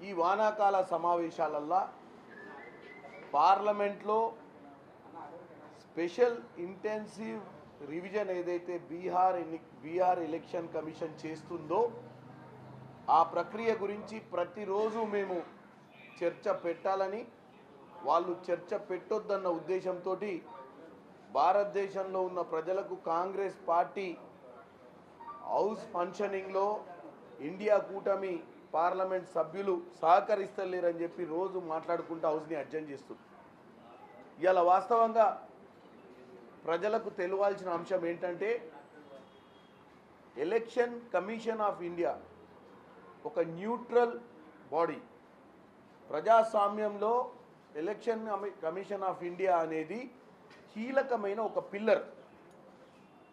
ఈ వానాకాల సమావేశాలల్లో పార్లమెంట్లో special intensive revision ఏదైతే బీహార్ ఎన్ని బీహార్ ఎలక్షన్ కమిషన్ చేస్తుందో ఆ ప్రక్రియ గురించి ప్రతిరోజు మేము చర్చ పెట్టాలని వాళ్ళు చర్చ పెట్టొద్దన్న ఉద్దేశంతో భారతదేశంలో ఉన్న ప్రజలకు కాంగ్రెస్ పార్టీ హౌస్ ఫంక్షనింగ్లో ఇండియా కూటమి పార్లమెంట్ సభ్యులు సహకరిస్తలేరని చెప్పి రోజు మాట్లాడుకుంటూ హౌస్ని అడ్జన్ చేస్తుంది. ఇవాళ వాస్తవంగా ప్రజలకు తెలియాల్సిన అంశం ఏంటంటే ఎలక్షన్ కమిషన్ ఆఫ్ ఇండియా ఒక న్యూట్రల్ బాడీ. ప్రజాస్వామ్యంలో ఎలక్షన్ కమిషన్ ఆఫ్ ఇండియా అనేది కీలకమైన ఒక పిల్లర్.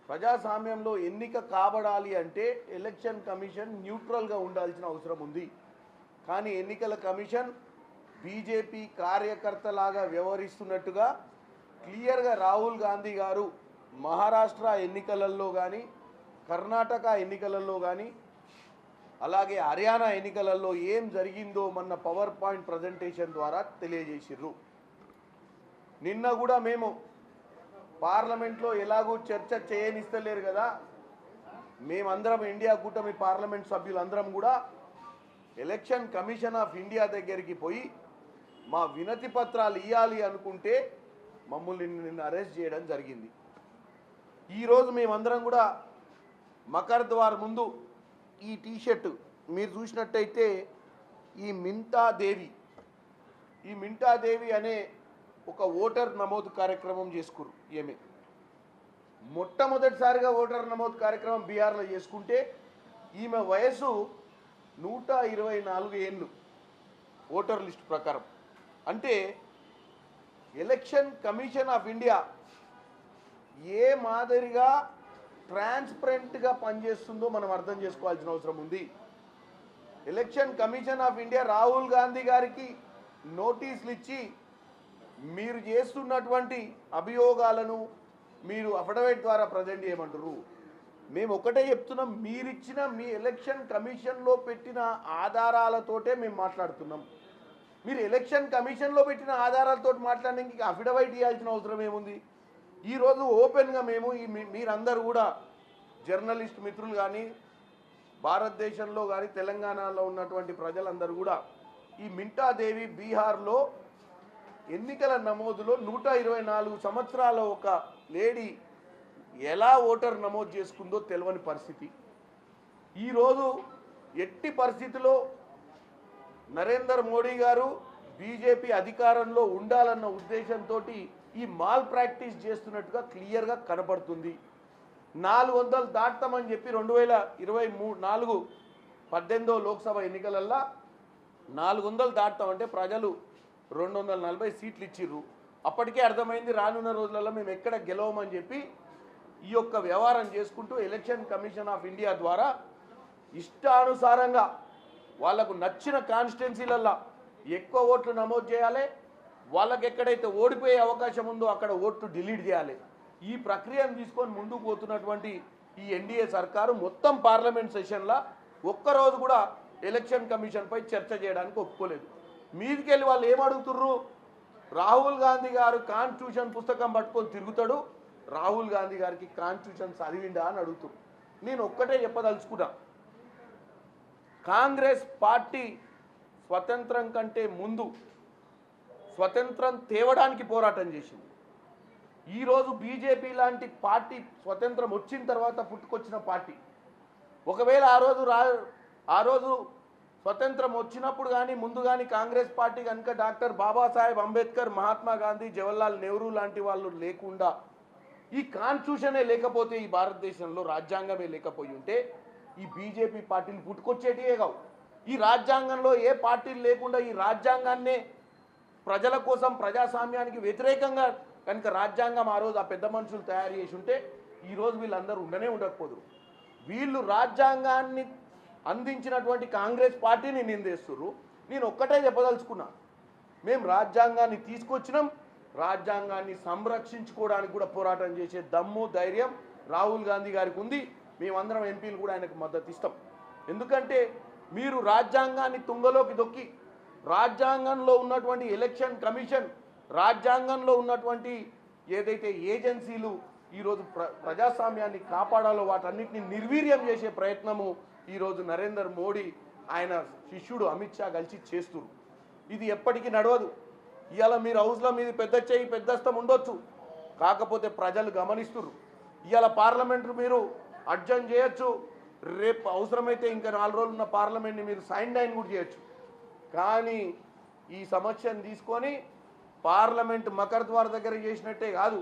ప్రజాస్వామ్యంలో ఎన్నిక కాబడాలి అంటే ఎలక్షన్ కమిషన్ న్యూట్రల్గా ఉండాల్సిన అవసరం ఉంది. కానీ ఎన్నికల కమిషన్ బీజేపీ కార్యకర్తలాగా వ్యవహరిస్తున్నట్టుగా క్లియర్గా రాహుల్ గాంధీ గారు మహారాష్ట్ర ఎన్నికలలో కానీ కర్ణాటక ఎన్నికలలో కానీ అలాగే హర్యానా ఎన్నికలలో ఏం జరిగిందో మన పవర్ పాయింట్ ప్రజెంటేషన్ ద్వారా తెలియజేసిర్రు. నిన్న కూడా మేము పార్లమెంట్లో ఎలాగూ చర్చ చేయనిస్తలేరు కదా. మేమందరం ఇండియా కూటమి పార్లమెంట్ సభ్యులందరం కూడా ఎలక్షన్ కమిషన్ ఆఫ్ ఇండియా దగ్గరికి పోయి మా వినతి పత్రాలు ఇవ్వాలి అనుకుంటే మమ్మల్ని నిన్న అరెస్ట్ చేయడం జరిగింది. ఈరోజు మేమందరం కూడా మకర్ ద్వార్ ముందు ఈ టీషర్ట్ మీరు చూసినట్టయితే ఈ మింటా దేవి ఈ మింటా దేవి అనే ఒక ఓటర్ నమోదు కార్యక్రమం చేసుకురు ఏమే మొట్టమొదటిసారిగా ఓటర్ నమోదు కార్యక్రమం బీహార్లో చేసుకుంటే ఈమె వయసు నూట ఇరవై నాలుగు ఏళ్ళు. ఓటర్ లిస్ట్ ప్రకారం. అంటే ఎలక్షన్ కమిషన్ ఆఫ్ ఇండియా ఏ మాదిరిగా ట్రాన్స్పరెంట్గా పనిచేస్తుందో మనం అర్థం చేసుకోవాల్సిన అవసరం ఉంది. Election commission of India Rahul Gandhi గారికి నోటీసులు ఇచ్చి మీరు చేస్తున్నటువంటి అభియోగాలను మీరు అఫిడవిట్ ద్వారా ప్రజెంట్ చేయమంటారు మేము ఒకటే చెప్తున్నాం మీరిచ్చిన మీ ఎలక్షన్ కమిషన్లో పెట్టిన ఆధారాలతోటే మేము మాట్లాడుతున్నాం. మీరు ఎలక్షన్ కమిషన్లో పెట్టిన ఆధారాలతో మాట్లాడడానికి అఫిడవిట్ ఇవ్వాల్సిన అవసరం ఏముంది? ఈరోజు ఓపెన్గా మేము ఈ మీ- మీరందరూ కూడా జర్నలిస్ట్ మిత్రులు కానీ భారతదేశంలో కానీ తెలంగాణలో ఉన్నటువంటి ప్రజలందరూ కూడా ఈ మింటాదేవి బీహార్లో ఎన్నికల నమోదులో నూట ఇరవై నాలుగు సంవత్సరాల ఒక లేడీ ఎలా ఓటర్ నమోదు చేసుకుందో తెలియని పరిస్థితి. ఈరోజు ఎట్టి పరిస్థితిలో నరేందర్ మోడీ గారు బీజేపీ అధికారంలో ఉండాలన్న ఉద్దేశంతో ఈ మాల్ ప్రాక్టీస్ చేస్తున్నట్టుగా క్లియర్గా కనపడుతుంది. నాలుగు వందలు దాటుతామని చెప్పి రెండు వేల ఇరవై మూడు నాలుగు పద్దెనిమిదో లోక్సభ ఎన్నికలల్లో నాలుగు వందలు దాటుతామంటే ప్రజలు రెండు వందల నలభై సీట్లు ఇచ్చిర్రు అప్పటికే అర్థమైంది రానున్న రోజులలో మేము ఎక్కడ గెలవమని చెప్పి ఈ యొక్క వ్యవహారం చేసుకుంటూ ఎలక్షన్ కమిషన్ ఆఫ్ ఇండియా ద్వారా ఇష్టానుసారంగా వాళ్ళకు నచ్చిన కాన్స్టిట్యున్సీలల్లో ఎక్కువ ఓట్లు నమోదు చేయాలి. వాళ్ళకి ఎక్కడైతే ఓడిపోయే అవకాశం ఉందో అక్కడ ఓట్లు డిలీట్ చేయాలి. ఈ ప్రక్రియను తీసుకొని ముందుకు పోతున్నటువంటి ఈ ఎన్డీఏ సర్కారు మొత్తం పార్లమెంట్ సెషన్లో ఒక్కరోజు కూడా ఎలక్షన్ కమిషన్పై చర్చ చేయడానికి ఒప్పుకోలేదు. మీదికెళ్ళి వాళ్ళు ఏమడుగుతుర్రు రాహుల్ గాంధీ గారు కాన్స్టిట్యూషన్ పుస్తకం పట్టుకొని తిరుగుతాడు. రాహుల్ గాంధీ గారికి కాన్స్టిట్యూషన్ చదివిండా అని అడుగుతున్నారు నేను ఒక్కటే చెప్పదలుచుకున్నా. కాంగ్రెస్ పార్టీ స్వతంత్రం కంటే ముందు స్వతంత్రం తేవడానికి పోరాటం చేసింది. ఈరోజు బీజేపీ లాంటి పార్టీ స్వతంత్రం వచ్చిన తర్వాత పుట్టుకొచ్చిన పార్టీ. ఒకవేళ ఆ రోజు రా ఆ రోజు స్వతంత్రం వచ్చినప్పుడు కానీ ముందు కానీ కాంగ్రెస్ పార్టీ కనుక డాక్టర్ బాబాసాహెబ్ అంబేద్కర్ మహాత్మా గాంధీ జవహర్లాల్ నెహ్రూ లాంటి వాళ్ళు లేకుండా ఈ కాన్స్టిట్యూషనే లేకపోతే ఈ భారతదేశంలో రాజ్యాంగమే లేకపోయి ఉంటే ఈ బీజేపీ పార్టీలు పుట్టుకొచ్చేటివే కావు. ఈ రాజ్యాంగంలో ఏ పార్టీలు లేకుండా ఈ రాజ్యాంగాన్నే ప్రజల కోసం ప్రజాస్వామ్యానికి వ్యతిరేకంగా కనుక రాజ్యాంగం ఆ రోజు ఆ పెద్ద మనుషులు తయారు చేసి ఉంటే ఈరోజు వీళ్ళందరూ ఉండనే ఉండకపోదురు. వీళ్ళు రాజ్యాంగాన్ని అందించినటువంటి కాంగ్రెస్ పార్టీని నిందేస్తున్నారు నేను ఒక్కటే చెప్పదలుచుకున్నా. మేము రాజ్యాంగాన్ని తీసుకొచ్చినాం. రాజ్యాంగాన్ని సంరక్షించుకోవడానికి కూడా పోరాటం చేసే దమ్ము ధైర్యం రాహుల్ గాంధీ గారికి ఉంది. మేమందరం ఎంపీలు కూడా ఆయనకు మద్దతు ఇస్తాం. ఎందుకంటే మీరు రాజ్యాంగాన్ని తుంగలోకి దొక్కి రాజ్యాంగంలో ఉన్నటువంటి ఎలక్షన్ కమిషన్ రాజ్యాంగంలో ఉన్నటువంటి ఏదైతే ఏజెన్సీలు ఈరోజు ప్ర ప్రజాస్వామ్యాన్ని కాపాడాలో వాటన్నిటిని నిర్వీర్యం చేసే ప్రయత్నము ఈరోజు నరేందర్ మోడీ ఆయన శిష్యుడు అమిత్ షా కలిసి చేస్తురు. ఇది ఎప్పటికీ నడవదు. ఇవాళ మీరు హౌస్లో మీది పెద్ద చేయి పెద్దస్తం ఉండొచ్చు. కాకపోతే ప్రజలు గమనిస్తురు. ఇవాళ పార్లమెంట్ మీరు అడ్జన్ చేయొచ్చు. రేపు అవసరమైతే ఇంకా నాలుగు రోజులు ఉన్న పార్లమెంట్ని మీరు సైన్ డైన్ కూడా చేయొచ్చు. కానీ ఈ సమస్యను తీసుకొని పార్లమెంట్ మకర్ ద్వార దగ్గర చేసినట్టే కాదు.